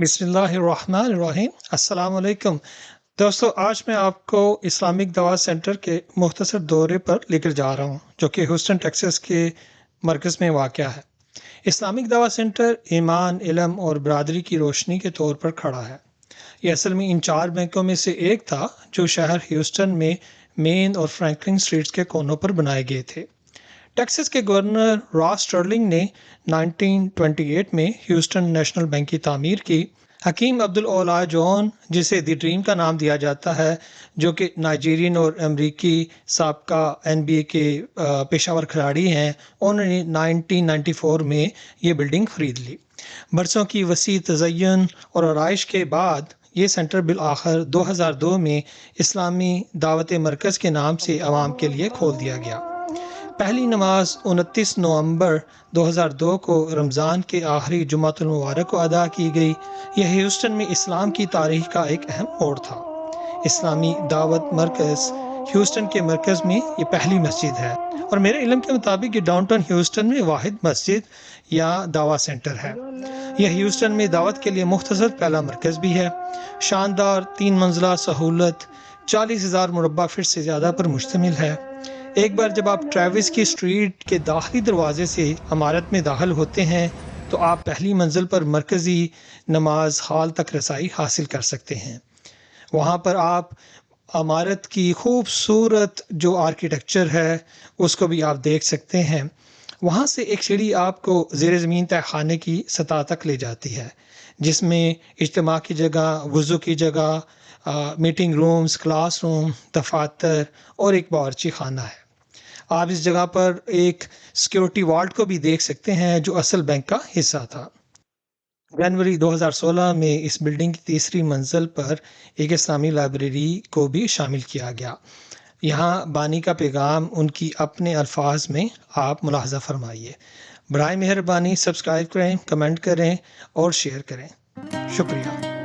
بسم اللہ الرحمن الرحیم۔ السلام علیکم۔ دوستو، آج میں آپ کو اسلامک دوا سینٹر کے مختصر دورے پر لے کر جا رہا ہوں، جو کہ ہیوسٹن ٹیکسس کے مرکز میں واقع ہے۔ اسلامک دوا سینٹر ایمان، علم اور برادری کی روشنی کے طور پر کھڑا ہے۔ یہ اصل میں ان چار بینکوں میں سے ایک تھا، جو شہر ہیوسٹن میں مین اور فرینکلن اسٹریٹس کے کونوں پر بنائے گئے تھے۔ ٹیکسس کے گورنر راس ٹرلنگ نے 1928 میں ہیوسٹن نیشنل بینک کی تعمیر کی۔ حکیم عبدالا جون، جسے دی ڈریم کا نام دیا جاتا ہے، جو کہ نائجیرین اور امریکی سابقہ این بی اے کے پیشہ ور کھلاڑی ہیں، انہوں نے 1994 میں یہ بلڈنگ خرید لی۔ برسوں کی وسیع تزین اور آرائش کے بعد یہ سینٹر بالآخر دو ہزار دو میں اسلامی دعوت مرکز کے نام سے عوام کے لیے کھول دیا گیا۔ پہلی نماز انتیس نومبر دو ہزار دو کو رمضان کے آخری جمعۃ المبارک کو ادا کی گئی۔ یہ ہیوسٹن میں اسلام کی تاریخ کا ایک اہم موڑ تھا۔ اسلامی دعوت مرکز ہیوسٹن کے مرکز میں یہ پہلی مسجد ہے اور میرے علم کے مطابق یہ ڈاؤن ٹاؤن ہیوسٹن میں واحد مسجد یا دعوی سینٹر ہے۔ یہ ہیوسٹن میں دعوت کے لیے مختصر پہلا مرکز بھی ہے۔ شاندار تین منزلہ سہولت، چالیس ہزار مربع فٹ سے زیادہ پر مشتمل ہے۔ ایک بار جب آپ ٹریوس کی اسٹریٹ کے داخلی دروازے سے عمارت میں داخل ہوتے ہیں تو آپ پہلی منزل پر مرکزی نماز حال تک رسائی حاصل کر سکتے ہیں۔ وہاں پر آپ عمارت کی خوبصورت جو آرکیٹیکچر ہے، اس کو بھی آپ دیکھ سکتے ہیں۔ وہاں سے ایک سیڑھی آپ کو زیر زمین طے خانے کی سطح تک لے جاتی ہے، جس میں اجتماع کی جگہ، وضو کی جگہ میٹنگ رومز کلاس روم دفاتر اور ایک باورچی خانہ ہے۔ آپ اس جگہ پر ایک سیکیورٹی وارڈ کو بھی دیکھ سکتے ہیں جو اصل بینک کا حصہ تھا۔ جنوری دو ہزار سولہ میں اس بلڈنگ کی تیسری منزل پر ایک اسلامی لائبریری کو بھی شامل کیا گیا۔ یہاں بانی کا پیغام ان کی اپنے الفاظ میں آپ ملاحظہ فرمائیے۔ برائے مہربانی سبسکرائب کریں، کمنٹ کریں اور شیئر کریں۔ شکریہ۔